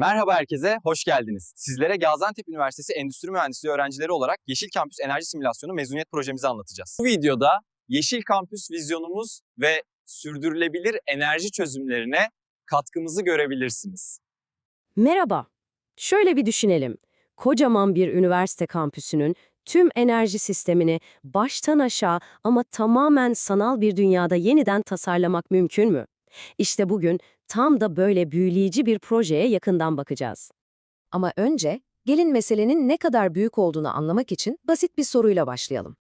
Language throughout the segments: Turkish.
Merhaba herkese, hoş geldiniz. Sizlere Gaziantep Üniversitesi Endüstri Mühendisliği öğrencileri olarak Yeşil Kampüs Enerji Simülasyonu mezuniyet projemizi anlatacağız. Bu videoda Yeşil Kampüs vizyonumuz ve sürdürülebilir enerji çözümlerine katkımızı görebilirsiniz. Merhaba. Şöyle bir düşünelim. Kocaman bir üniversite kampüsünün tüm enerji sistemini baştan aşağı ama tamamen sanal bir dünyada yeniden tasarlamak mümkün mü? İşte bugün tam da böyle büyüleyici bir projeye yakından bakacağız. Ama önce gelin meselenin ne kadar büyük olduğunu anlamak için basit bir soruyla başlayalım.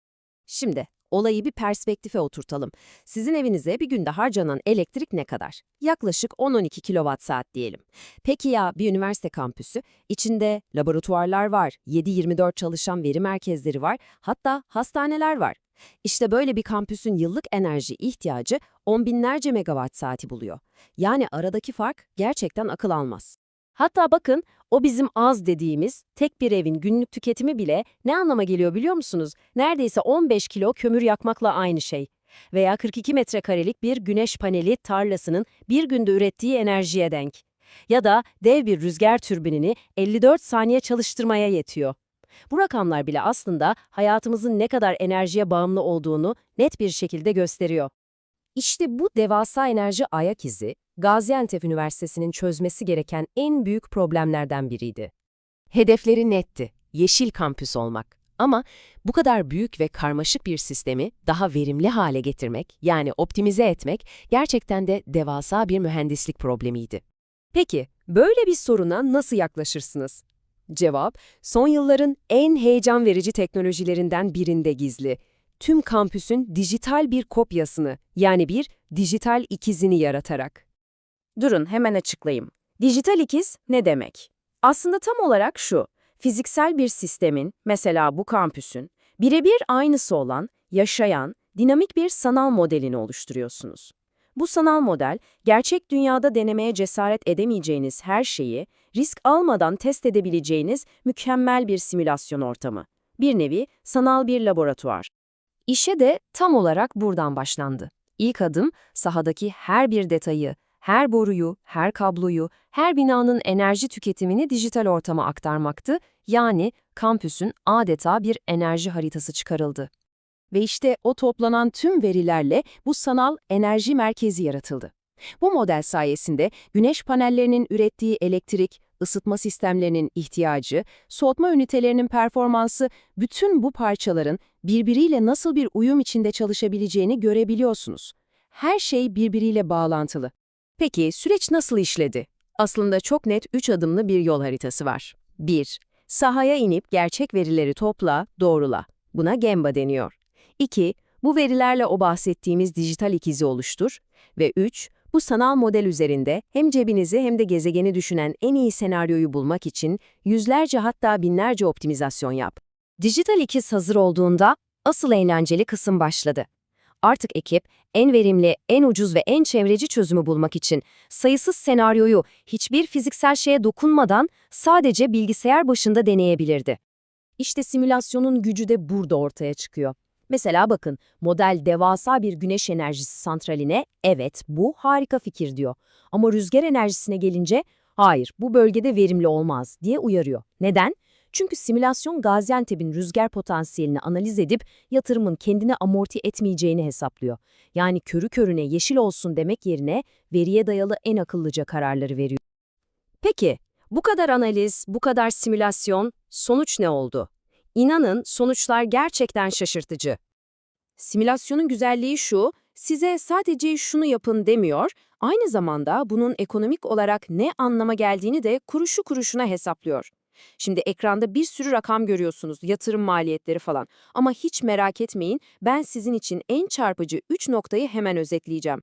Şimdi olayı bir perspektife oturtalım. Sizin evinize bir günde harcanan elektrik ne kadar? Yaklaşık 10-12 kilowatt saat diyelim. Peki ya bir üniversite kampüsü? İçinde laboratuvarlar var, 7-24 çalışan veri merkezleri var, hatta hastaneler var. İşte böyle bir kampüsün yıllık enerji ihtiyacı on binlerce megawatt saati buluyor. Yani aradaki fark gerçekten akıl almaz. Hatta bakın o bizim az dediğimiz tek bir evin günlük tüketimi bile ne anlama geliyor biliyor musunuz? Neredeyse 15 kilo kömür yakmakla aynı şey. Veya 42 metrekarelik bir güneş paneli tarlasının bir günde ürettiği enerjiye denk. Ya da dev bir rüzgar türbinini 54 saniye çalıştırmaya yetiyor. Bu rakamlar bile aslında hayatımızın ne kadar enerjiye bağımlı olduğunu net bir şekilde gösteriyor. İşte bu devasa enerji ayak izi, Gaziantep Üniversitesi'nin çözmesi gereken en büyük problemlerden biriydi. Hedefleri netti, yeşil kampüs olmak. Ama bu kadar büyük ve karmaşık bir sistemi daha verimli hale getirmek, yani optimize etmek gerçekten de devasa bir mühendislik problemiydi. Peki, böyle bir soruna nasıl yaklaşırsınız? Cevap, son yılların en heyecan verici teknolojilerinden birinde gizli. Tüm kampüsün dijital bir kopyasını, yani bir dijital ikizini yaratarak. Durun hemen açıklayayım. Dijital ikiz ne demek? Aslında tam olarak şu, fiziksel bir sistemin, mesela bu kampüsün, birebir aynısı olan, yaşayan, dinamik bir sanal modelini oluşturuyorsunuz. Bu sanal model, gerçek dünyada denemeye cesaret edemeyeceğiniz her şeyi, risk almadan test edebileceğiniz mükemmel bir simülasyon ortamı. Bir nevi sanal bir laboratuvar. İşe de tam olarak buradan başlandı. İlk adım sahadaki her bir detayı, her boruyu, her kabloyu, her binanın enerji tüketimini dijital ortama aktarmaktı. Yani kampüsün adeta bir enerji haritası çıkarıldı. Ve işte o toplanan tüm verilerle bu sanal enerji merkezi yaratıldı. Bu model sayesinde güneş panellerinin ürettiği elektrik, ısıtma sistemlerinin ihtiyacı, soğutma ünitelerinin performansı, bütün bu parçaların birbiriyle nasıl bir uyum içinde çalışabileceğini görebiliyorsunuz. Her şey birbiriyle bağlantılı. Peki süreç nasıl işledi? Aslında çok net 3 adımlı bir yol haritası var. 1. Sahaya inip gerçek verileri topla, doğrula. Buna Gemba deniyor. 2. Bu verilerle o bahsettiğimiz dijital ikizi oluştur. Ve 3. Bu sanal model üzerinde hem cebinizi hem de gezegeni düşünen en iyi senaryoyu bulmak için yüzlerce hatta binlerce optimizasyon yap. Dijital ikiz hazır olduğunda asıl eğlenceli kısım başladı. Artık ekip en verimli, en ucuz ve en çevreci çözümü bulmak için sayısız senaryoyu hiçbir fiziksel şeye dokunmadan sadece bilgisayar başında deneyebilirdi. İşte simülasyonun gücü de burada ortaya çıkıyor. Mesela bakın, model devasa bir güneş enerjisi santraline, evet bu harika fikir diyor. Ama rüzgar enerjisine gelince, hayır bu bölgede verimli olmaz diye uyarıyor. Neden? Çünkü simülasyon Gaziantep'in rüzgar potansiyelini analiz edip yatırımın kendini amorti etmeyeceğini hesaplıyor. Yani körü körüne yeşil olsun demek yerine veriye dayalı en akıllıca kararları veriyor. Peki, bu kadar analiz, bu kadar simülasyon, sonuç ne oldu? İnanın sonuçlar gerçekten şaşırtıcı. Simülasyonun güzelliği şu, size sadece şunu yapın demiyor, aynı zamanda bunun ekonomik olarak ne anlama geldiğini de kuruşu kuruşuna hesaplıyor. Şimdi ekranda bir sürü rakam görüyorsunuz, yatırım maliyetleri falan. Ama hiç merak etmeyin, ben sizin için en çarpıcı 3 noktayı hemen özetleyeceğim.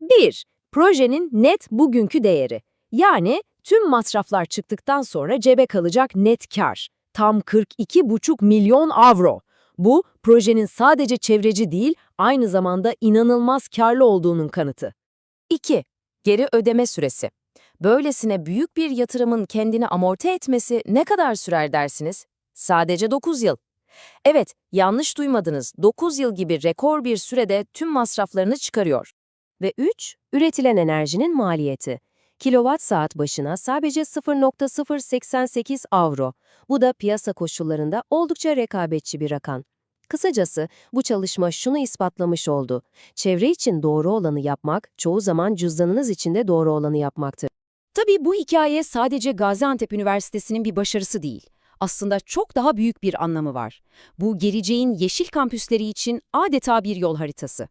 1. Projenin net bugünkü değeri. Yani tüm masraflar çıktıktan sonra cebe kalacak net kar. Tam 42,5 milyon avro. Bu, projenin sadece çevreci değil, aynı zamanda inanılmaz karlı olduğunun kanıtı. 2. Geri ödeme süresi. Böylesine büyük bir yatırımın kendini amorti etmesi ne kadar sürer dersiniz? Sadece 9 yıl. Evet, yanlış duymadınız. 9 yıl gibi rekor bir sürede tüm masraflarını çıkarıyor. Ve 3. Üretilen enerjinin maliyeti. Kilowatt saat başına sadece 0.088 avro. Bu da piyasa koşullarında oldukça rekabetçi bir rakam. Kısacası bu çalışma şunu ispatlamış oldu. Çevre için doğru olanı yapmak, çoğu zaman cüzdanınız için de doğru olanı yapmaktır. Tabii bu hikaye sadece Gaziantep Üniversitesi'nin bir başarısı değil. Aslında çok daha büyük bir anlamı var. Bu geleceğin yeşil kampüsleri için adeta bir yol haritası.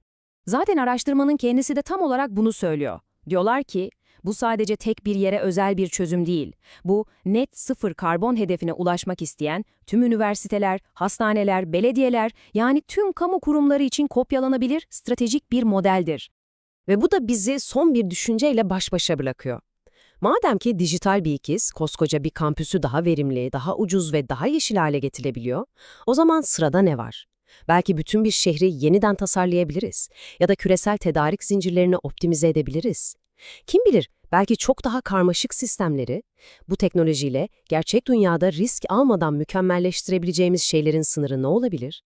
Zaten araştırmanın kendisi de tam olarak bunu söylüyor. Diyorlar ki, bu sadece tek bir yere özel bir çözüm değil. Bu net sıfır karbon hedefine ulaşmak isteyen tüm üniversiteler, hastaneler, belediyeler yani tüm kamu kurumları için kopyalanabilir stratejik bir modeldir. Ve bu da bizi son bir düşünceyle baş başa bırakıyor. Madem ki dijital bir ikiz, koskoca bir kampüsü daha verimli, daha ucuz ve daha yeşil hale getirebiliyor, o zaman sırada ne var? Belki bütün bir şehri yeniden tasarlayabiliriz ya da küresel tedarik zincirlerini optimize edebiliriz. Kim bilir, belki çok daha karmaşık sistemleri, bu teknolojiyle gerçek dünyada risk almadan mükemmelleştirebileceğimiz şeylerin sınırı ne olabilir?